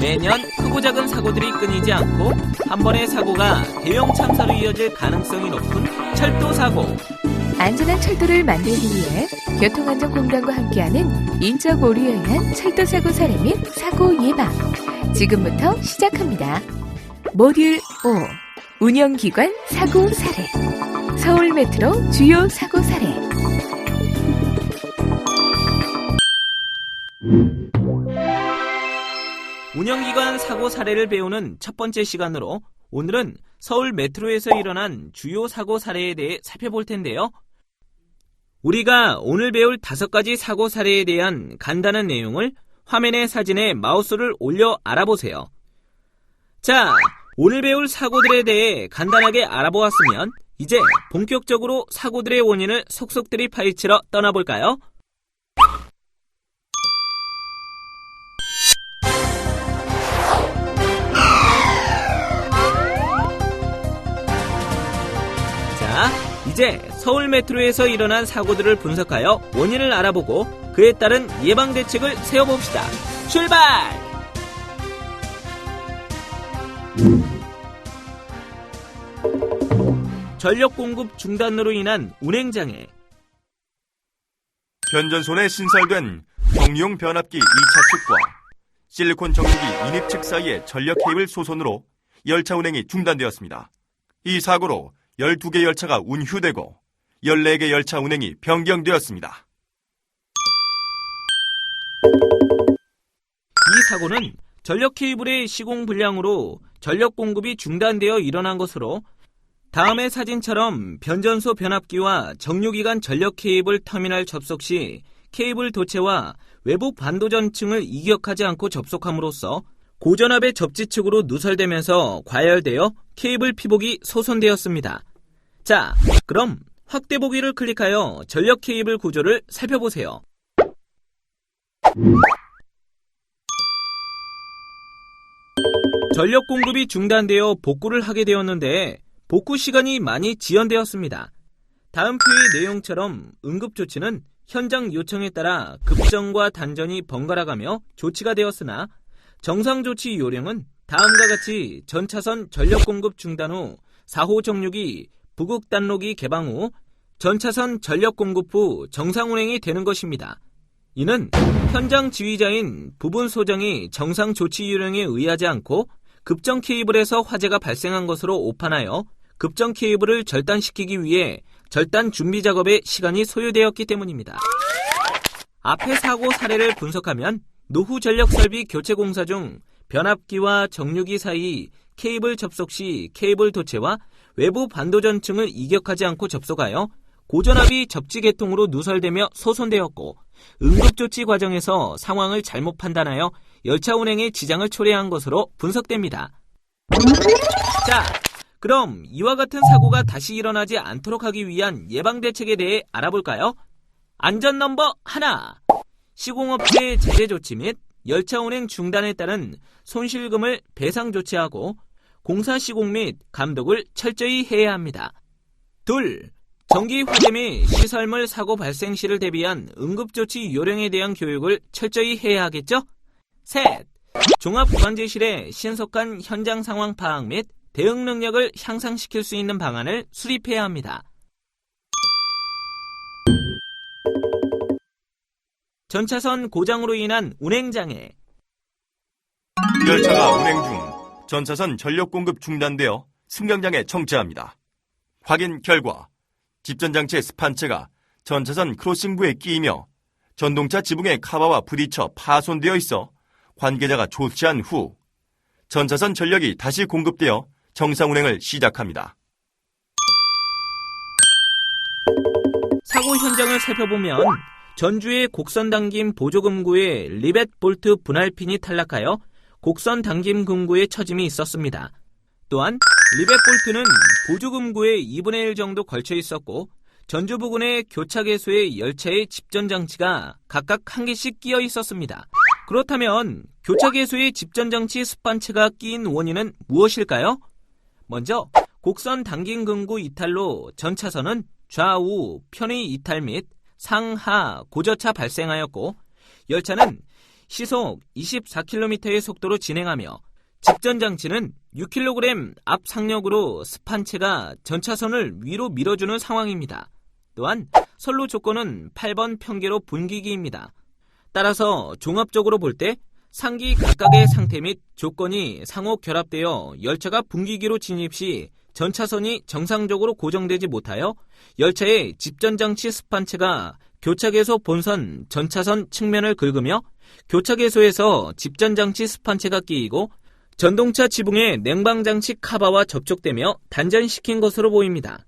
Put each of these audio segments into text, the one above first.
매년 크고 작은 사고들이 끊이지 않고 한 번의 사고가 대형 참사로 이어질 가능성이 높은 철도 사고. 안전한 철도를 만들기 위해 교통안전공단과 함께하는 인적 오류에 의한 철도 사고 사례 및 사고 예방. 지금부터 시작합니다. 모듈 5. 운영기관 사고 사례. 서울 메트로 주요 사고 사례. 운영기관 사고 사례를 배우는 첫 번째 시간으로 오늘은 서울 메트로에서 일어난 주요 사고 사례에 대해 살펴볼 텐데요. 우리가 오늘 배울 다섯 가지 사고 사례에 대한 간단한 내용을 화면의 사진에 마우스를 올려 알아보세요. 자, 오늘 배울 사고들에 대해 간단하게 알아보았으면 이제 본격적으로 사고들의 원인을 속속들이 파헤치러 떠나볼까요? 자, 이제 서울 메트로에서 일어난 사고들을 분석하여 원인을 알아보고 그에 따른 예방 대책을 세워봅시다. 출발! 전력 공급 중단으로 인한 운행 장애. 변전소에 신설된 정리용 변압기 2차 측과 실리콘 정유기 인입 측 사이의 전력 케이블 소손으로 열차 운행이 중단되었습니다. 이 사고로 12개 열차가 운휴되고 14개 열차 운행이 변경되었습니다. 이 사고는 전력 케이블의 시공 불량으로 전력 공급이 중단되어 일어난 것으로 다음의 사진처럼 변전소 변압기와 정유기관 전력 케이블 터미널 접속 시 케이블 도체와 외부 반도전층을 이격하지 않고 접속함으로써 고전압의 접지축으로 누설되면서 과열되어 케이블 피복이 소손되었습니다. 자, 그럼 확대 보기를 클릭하여 전력 케이블 구조를 살펴보세요. 전력 공급이 중단되어 복구를 하게 되었는데 복구 시간이 많이 지연되었습니다. 다음 표의 내용처럼 응급 조치는 현장 요청에 따라 급정과 단전이 번갈아 가며 조치가 되었으나 정상 조치 요령은 다음과 같이 전차선 전력 공급 중단 후 4호 정류기 부국 단록이 개방 후 전차선 전력 공급 후 정상 운행이 되는 것입니다. 이는 현장 지휘자인 부분 소장이 정상 조치 요령에 의하지 않고 급정 케이블에서 화재가 발생한 것으로 오판하여 급정 케이블을 절단시키기 위해 절단 준비 작업에 시간이 소요되었기 때문입니다. 앞의 사고 사례를 분석하면 노후 전력 설비 교체 공사 중 변압기와 정류기 사이 케이블 접속 시 케이블 도체와 외부 반도전층을 이격하지 않고 접속하여 고전압이 접지 계통으로 누설되며 소손되었고 응급조치 과정에서 상황을 잘못 판단하여 열차 운행에 지장을 초래한 것으로 분석됩니다. 자, 그럼 이와 같은 사고가 다시 일어나지 않도록 하기 위한 예방 대책에 대해 알아볼까요? 안전 넘버 하나. 시공업체의 제재 조치 및 열차 운행 중단에 따른 손실금을 배상 조치하고 공사 시공 및 감독을 철저히 해야 합니다. 둘. 전기 화재 및 시설물 사고 발생 시를 대비한 응급조치 요령에 대한 교육을 철저히 해야 하겠죠? 셋. 종합관제실의 신속한 현장 상황 파악 및 대응 능력을 향상시킬 수 있는 방안을 수립해야 합니다. 전차선 고장으로 인한 운행장애. 열차가 운행 중 전차선 전력 공급 중단되어 승강장에 정체합니다. 확인 결과 집전장치 스판체가 전차선 크로싱부에 끼이며 전동차 지붕의 카바와 부딪혀 파손되어 있어 관계자가 조치한 후 전차선 전력이 다시 공급되어 정상 운행을 시작합니다. 사고 현장을 살펴보면 전주의 곡선 당김 보조금구에 리벳 볼트 분할핀이 탈락하여 곡선 당김 금구에 처짐이 있었습니다. 또한 리벳 볼트는 보조금구에 2분의 1 정도 걸쳐 있었고 전주 부근의 교차 개소의 열차의 집전 장치가 각각 한 개씩 끼어 있었습니다. 그렇다면 교차 개소의 집전 장치 스판체가 끼인 원인은 무엇일까요? 먼저 곡선 당긴 금구 이탈로 전 차선은 좌우 편의 이탈 및 상하 고저차 발생하였고 열차는 시속 24km의 속도로 진행하며 직전 장치는 6kg 앞 상력으로 스판체가 전차선을 위로 밀어주는 상황입니다. 또한 선로 조건은 8번 평계로 분기기입니다. 따라서 종합적으로 볼 때 상기 각각의 상태 및 조건이 상호 결합되어 열차가 분기기로 진입 시 전차선이 정상적으로 고정되지 못하여 열차의 집전장치 스판체가 교차계소 본선 전차선 측면을 긁으며 교차계소에서 집전장치 스판체가 끼이고 전동차 지붕의 냉방장치 카바와 접촉되며 단전시킨 것으로 보입니다.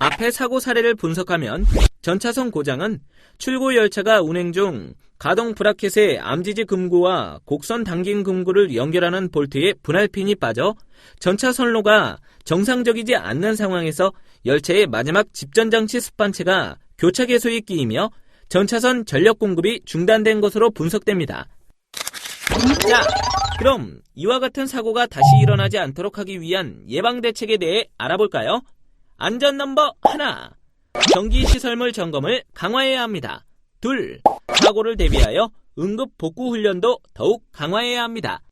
앞의 사고 사례를 분석하면 전차선 고장은 출고 열차가 운행 중 가동 브라켓의 암지지 금고와 곡선 당긴 금고를 연결하는 볼트에 분할핀이 빠져 전차 선로가 정상적이지 않는 상황에서 열차의 마지막 집전장치 스판체가 교차 계소에 끼이며 전차선 전력 공급이 중단된 것으로 분석됩니다. 자, 그럼 이와 같은 사고가 다시 일어나지 않도록 하기 위한 예방 대책에 대해 알아볼까요? 안전 넘버 하나. 전기 시설물 점검을 강화해야 합니다. 둘. 사고를 대비하여 응급 복구 훈련도 더욱 강화해야 합니다.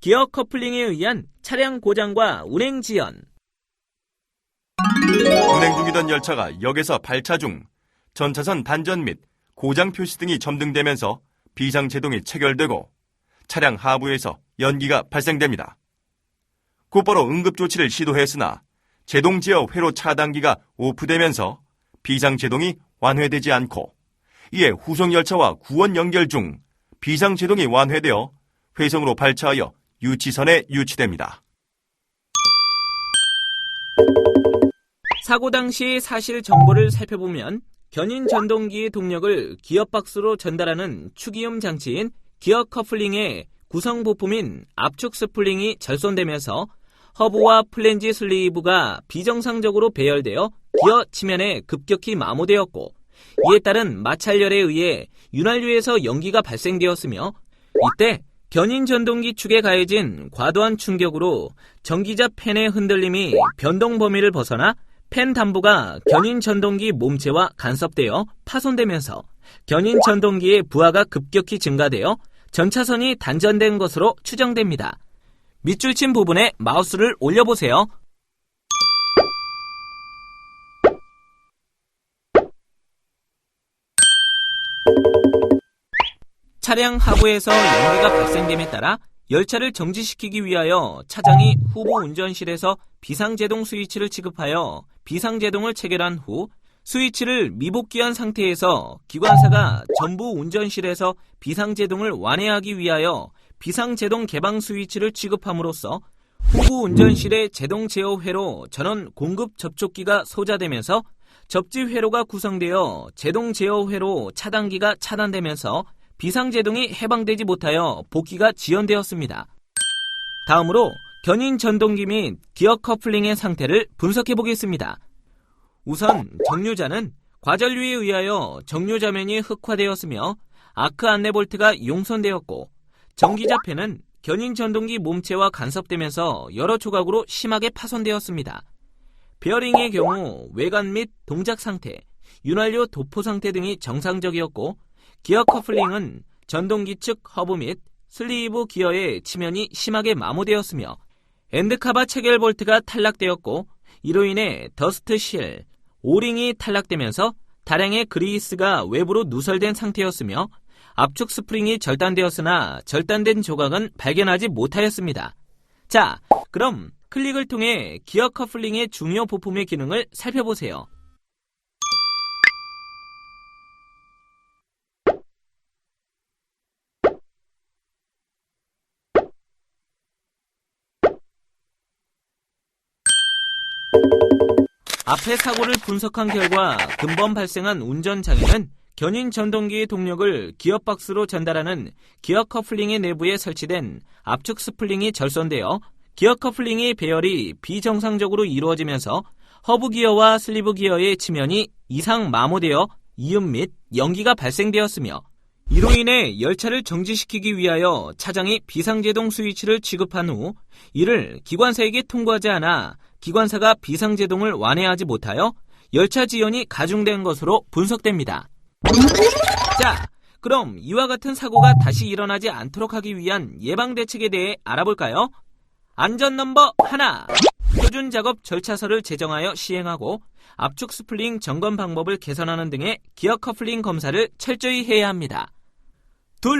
기어 커플링에 의한 차량 고장과 운행 지연. 운행 중이던 열차가 역에서 발차 중 전차선 단전 및 고장 표시 등이 점등되면서 비상 제동이 체결되고 차량 하부에서 연기가 발생됩니다. 곧바로 응급 조치를 시도했으나 제동 제어 회로 차단기가 오프되면서 비상 제동이 완회되지 않고 이에 후속 열차와 구원 연결 중 비상 제동이 완회되어 회성으로 발차하여 유치선에 유치됩니다. 사고 당시의 사실 정보를 살펴보면 견인 전동기의 동력을 기어박스로 전달하는 추기음 장치인 기어 커플링의 구성 부품인 압축 스플링이 절손되면서 허브와 플랜지 슬리브가 비정상적으로 배열되어 기어 치면에 급격히 마모되었고 이에 따른 마찰열에 의해 윤활유에서 연기가 발생되었으며 이때 견인 전동기 축에 가해진 과도한 충격으로 전기자 팬의 흔들림이 변동 범위를 벗어나 팬 단부가 견인 전동기 몸체와 간섭되어 파손되면서 견인 전동기의 부하가 급격히 증가되어 전차선이 단전된 것으로 추정됩니다. 밑줄 친 부분에 마우스를 올려보세요. 차량 하부에서 연기가 발생됨에 따라 열차를 정지시키기 위하여 차장이 후보 운전실에서 비상제동 스위치를 지급하여 비상제동을 체결한 후 스위치를 미복귀한 상태에서 기관사가 전부 운전실에서 비상제동을 완화하기 위하여 비상제동 개방 스위치를 취급함으로써 후보 운전실의 제동 제어 회로 전원 공급 접촉기가 소자되면서 접지 회로가 구성되어 제동 제어 회로 차단기가 차단되면서 비상제동이 해방되지 못하여 복귀가 지연되었습니다. 다음으로 견인 전동기 및 기어 커플링의 상태를 분석해 보겠습니다. 우선 정류자는 과전류에 의하여 정류자면이 흑화되었으며 아크 안내 볼트가 용선되었고 전기자패는 견인 전동기 몸체와 간섭되면서 여러 조각으로 심하게 파손되었습니다. 베어링의 경우 외관 및 동작 상태, 윤활유 도포 상태 등이 정상적이었고 기어 커플링은 전동기 측 허브 및 슬리브 기어의 치면이 심하게 마모되었으며 엔드카바 체결 볼트가 탈락되었고 이로 인해 더스트 실, 오링이 탈락되면서 다량의 그리스가 외부로 누설된 상태였으며 압축 스프링이 절단되었으나 절단된 조각은 발견하지 못하였습니다. 자, 그럼 클릭을 통해 기어 커플링의 중요 부품의 기능을 살펴보세요. 앞의 사고를 분석한 결과 근본 발생한 운전 장애는 견인 전동기의 동력을 기어 박스로 전달하는 기어 커플링의 내부에 설치된 압축 스플링이 절손되어 기어 커플링의 배열이 비정상적으로 이루어지면서 허브 기어와 슬리브 기어의 치면이 이상 마모되어 이음 및 연기가 발생되었으며 이로 인해 열차를 정지시키기 위하여 차장이 비상제동 스위치를 취급한 후 이를 기관사에게 통보하지 않아 기관사가 비상제동을 완화하지 못하여 열차 지연이 가중된 것으로 분석됩니다. 자, 그럼 이와 같은 사고가 다시 일어나지 않도록 하기 위한 예방 대책에 대해 알아볼까요? 안전 넘버 하나. 표준 작업 절차서를 제정하여 시행하고 압축 스플링 점검 방법을 개선하는 등의 기어 커플링 검사를 철저히 해야 합니다. 둘.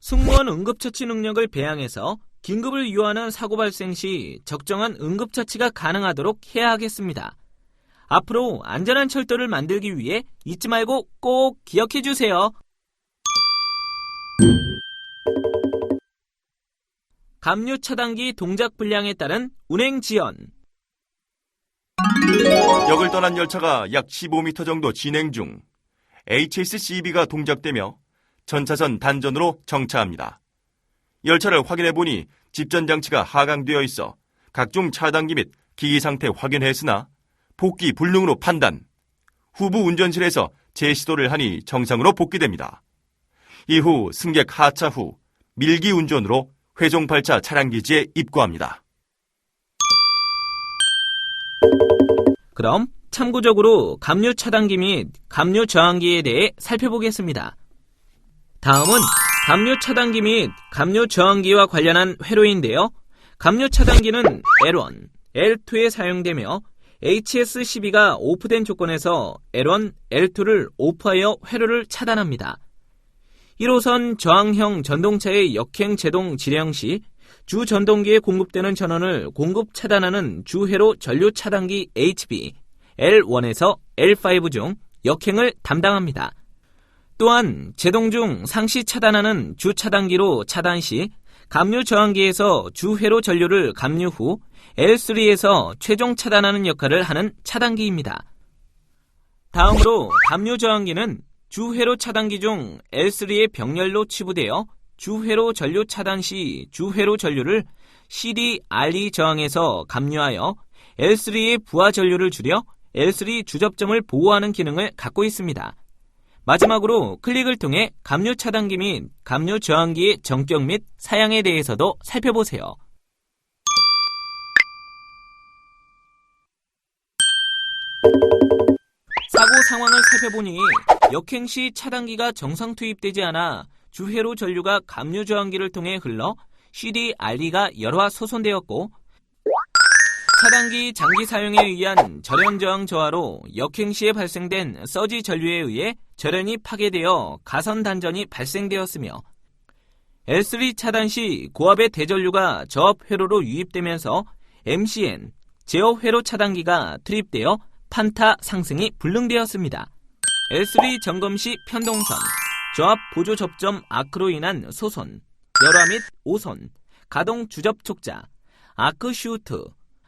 승무원 응급처치 능력을 배양해서 긴급을 요하는 사고 발생 시 적정한 응급처치가 가능하도록 해야 하겠습니다. 앞으로 안전한 철도를 만들기 위해 잊지 말고 꼭 기억해 주세요. 감류 차단기 동작 불량에 따른 운행 지연. 역을 떠난 열차가 약 15m 정도 진행 중 HSCB가 동작되며 전차선 단전으로 정차합니다. 열차를 확인해 보니 집전 장치가 하강되어 있어 각종 차단기 및 기기 상태 확인했으나 복귀 불능으로 판단. 후부 운전실에서 재시도를 하니 정상으로 복귀됩니다. 이후 승객 하차 후 밀기 운전으로 회종 발차 차량 기지에 입고합니다. 그럼 참고적으로 감류 차단기 및 감류 저항기에 대해 살펴보겠습니다. 다음은 감류 차단기 및 감류 저항기와 관련한 회로인데요. 감류 차단기는 L1, L2에 사용되며 HS12가 오프된 조건에서 L1, L2를 오프하여 회로를 차단합니다. 1호선 저항형 전동차의 역행 제동 지령 시주 전동기에 공급되는 전원을 공급 차단하는 주회로 전류 차단기 HB L1에서 L5 중 역행을 담당합니다. 또한 제동 중 상시 차단하는 주 차단기로 차단 시 감류 저항기에서 주회로 전류를 감류 후 L3에서 최종 차단하는 역할을 하는 차단기입니다. 다음으로 감류 저항기는 주회로 차단기 중 L3의 병렬로 치부되어 주회로 전류 차단 시 주회로 전류를 CD, RE 저항에서 감류하여 L3의 부하 전류를 줄여 L3 주접점을 보호하는 기능을 갖고 있습니다. 마지막으로 클릭을 통해 감류 차단기 및 감류 저항기의 정격 및 사양에 대해서도 살펴보세요. 사고 상황을 살펴보니 역행 시 차단기가 정상 투입되지 않아 주회로 전류가 감류 저항기를 통해 흘러 CD, RE가 열화 소손되었고 차단기 장기 사용에 의한 절연 저항 저하로 역행 시에 발생된 서지 전류에 의해 절연이 파괴되어 가선 단전이 발생되었으며 L3 차단 시 고압의 대전류가 저압 회로로 유입되면서 MCN 제어 회로 차단기가 투입되어 판타 상승이 불능되었습니다. L3 점검 시 편동선, 저압 보조 접점 아크로 인한 소손, 열화 및 오손, 가동 주접 촉자, 아크 슈트,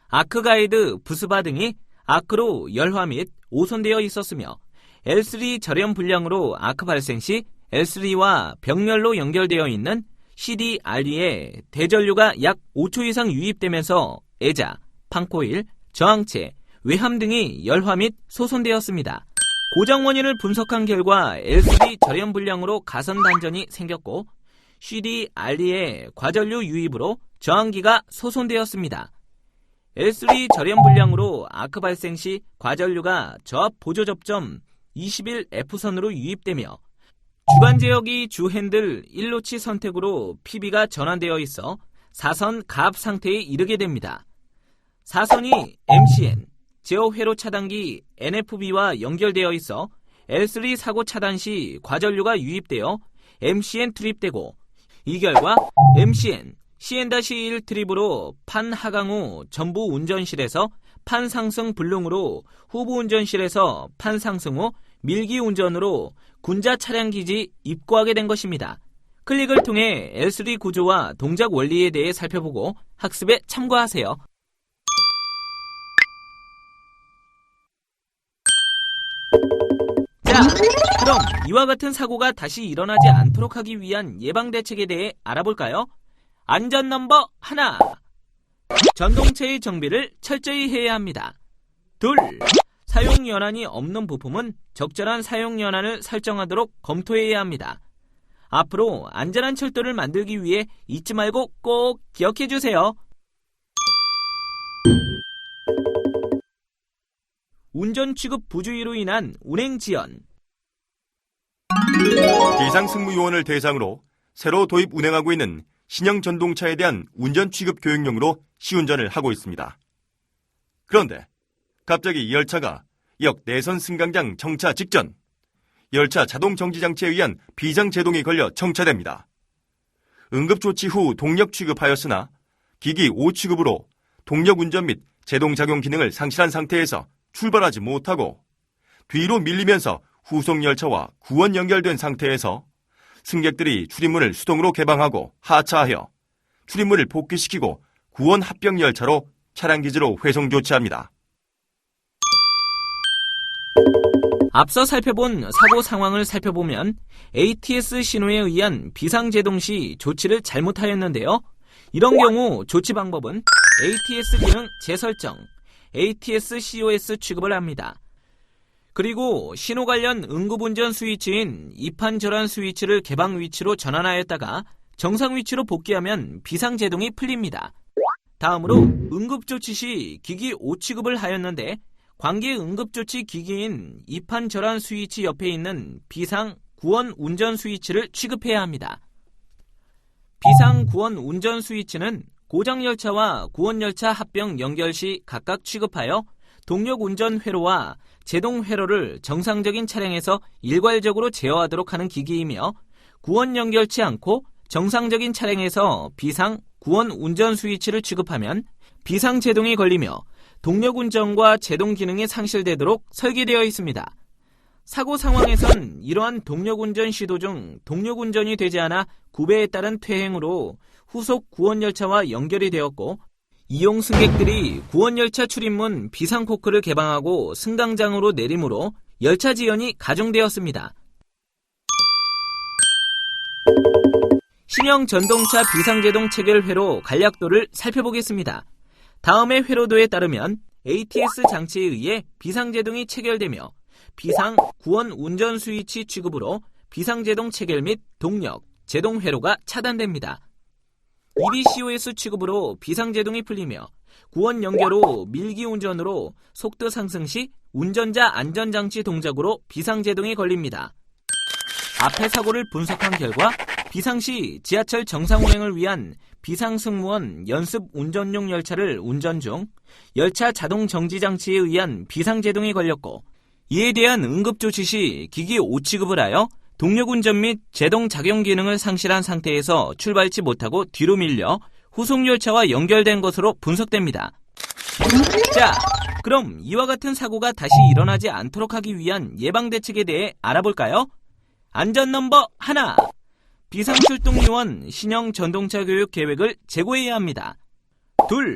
아크 가이드 부스바 등이 아크로 열화 및 오손되어 있었으며 L3 절연 불량으로 아크 발생 시 L3와 병렬로 연결되어 있는 CD-RE에 대전류가 약 5초 이상 유입되면서 애자, 판코일, 저항체, 외함 등이 열화 및 소손되었습니다. 고장 원인을 분석한 결과 L3 절연 불량으로 가선 단전이 생겼고 CD-RE의 과전류 유입으로 저항기가 소손되었습니다. L3 절연 불량으로 아크 발생 시 과전류가 저압 보조 접점 21F선으로 유입되며 주간 제역이 주 핸들 1로치 선택으로 PB가 전환되어 있어 사선 가압 상태에 이르게 됩니다. 사선이 MCN, 제어 회로 차단기 NFB와 연결되어 있어 L3 사고 차단 시 과전류가 유입되어 MCN 투입되고 이 결과 MCN CN-1 트립으로 판 하강 후 전부 운전실에서 판 상승 불능으로 후부 운전실에서 판 상승 후 밀기 운전으로 군자 차량 기지 입고하게 된 것입니다. 클릭을 통해 L3 구조와 동작 원리에 대해 살펴보고 학습에 참고하세요. 자, 그럼 이와 같은 사고가 다시 일어나지 않도록 하기 위한 예방 대책에 대해 알아볼까요? 안전 넘버 하나. 전동체의 정비를 철저히 해야 합니다. 둘. 사용 연한이 없는 부품은 적절한 사용 연한을 설정하도록 검토해야 합니다. 앞으로 안전한 철도를 만들기 위해 잊지 말고 꼭 기억해 주세요. 운전 취급 부주의로 인한 운행 지연, 비상승무요원을 대상으로 새로 도입 운행하고 있는 신형 전동차에 대한 운전 취급 교육용으로 시운전을 하고 있습니다. 그런데 갑자기 이 열차가 역 내선 승강장 정차 직전 열차 자동 정지 장치에 의한 비상 제동이 걸려 정차됩니다. 응급 조치 후 동력 취급하였으나 기기 5취급으로 동력 운전 및 제동 작용 기능을 상실한 상태에서 출발하지 못하고 뒤로 밀리면서 후속 열차와 구원 연결된 상태에서 승객들이 출입문을 수동으로 개방하고 하차하여 출입문을 복귀시키고 구원 합병 열차로 차량 기지로 회송 조치합니다. 앞서 살펴본 사고 상황을 살펴보면 ATS 신호에 의한 비상제동 시 조치를 잘못하였는데요. 이런 경우 조치 방법은 ATS 기능 재설정, ATS COS 취급을 합니다. 그리고 신호 관련 응급운전 스위치인 이판 절환 스위치를 개방 위치로 전환하였다가 정상 위치로 복귀하면 비상제동이 풀립니다. 다음으로 응급조치 시 기기 5취급을 하였는데 관계 응급조치 기기인 이판 절환 스위치 옆에 있는 비상 구원 운전 스위치를 취급해야 합니다. 비상 구원 운전 스위치는 고장 열차와 구원 열차 합병 연결 시 각각 취급하여 동력 운전 회로와 제동 회로를 정상적인 차량에서 일괄적으로 제어하도록 하는 기기이며 구원 연결치 않고 정상적인 차량에서 비상 구원 운전 스위치를 취급하면 비상 제동이 걸리며 동력 운전과 제동 기능이 상실되도록 설계되어 있습니다. 사고 상황에선 이러한 동력 운전 시도 중 동력 운전이 되지 않아 구배에 따른 퇴행으로 후속 구원 열차와 연결이 되었고 이용 승객들이 구원 열차 출입문 비상 코크를 개방하고 승강장으로 내림으로 열차 지연이 가중되었습니다. 신형 전동차 비상제동 체결 회로 간략도를 살펴보겠습니다. 다음의 회로도에 따르면 ATS 장치에 의해 비상제동이 체결되며 비상 구원 운전 스위치 취급으로 비상제동 체결 및 동력, 제동 회로가 차단됩니다. EBCOS 취급으로 비상제동이 풀리며 구원 연결 후 밀기 운전으로 속도 상승 시 운전자 안전장치 동작으로 비상제동이 걸립니다. 앞의 사고를 분석한 결과 비상시 지하철 정상 운행을 위한 비상승무원 연습 운전용 열차를 운전 중 열차 자동 정지 장치에 의한 비상제동이 걸렸고 이에 대한 응급조치 시 기기 5취급을 하여 동력 운전 및 제동 작용 기능을 상실한 상태에서 출발치 못하고 뒤로 밀려 후속 열차와 연결된 것으로 분석됩니다. 자, 그럼 이와 같은 사고가 다시 일어나지 않도록 하기 위한 예방 대책에 대해 알아볼까요? 안전 넘버 하나. 비상출동요원 신형 전동차 교육 계획을 제고해야 합니다. 둘.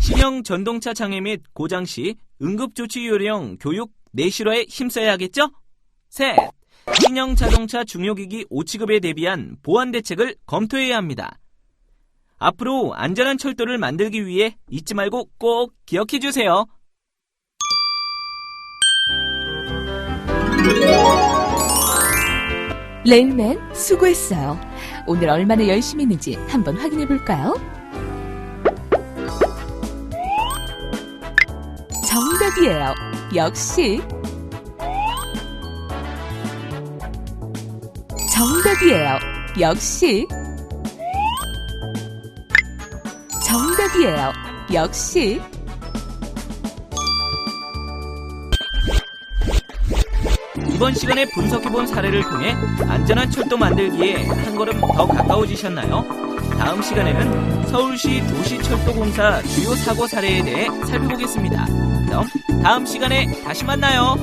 신형 전동차 장애 및 고장 시 응급조치 요령 교육 내실화에 힘써야 하겠죠? 셋. 신형 자동차 중요기기 5취급에 대비한 보안 대책을 검토해야 합니다. 앞으로 안전한 철도를 만들기 위해 잊지 말고 꼭 기억해 주세요. 레일맨 수고했어요. 오늘 얼마나 열심히 했는지 한번 확인해 볼까요? 정답이에요. 역시. 정답이에요. 역시. 정답이에요. 역시. 이번 시간에 분석해본 사례를 통해 안전한 철도 만들기에 한 걸음 더 가까워지셨나요? 다음 시간에는 서울시 도시철도공사 주요 사고 사례에 대해 살펴보겠습니다. 그럼 다음 시간에 다시 만나요.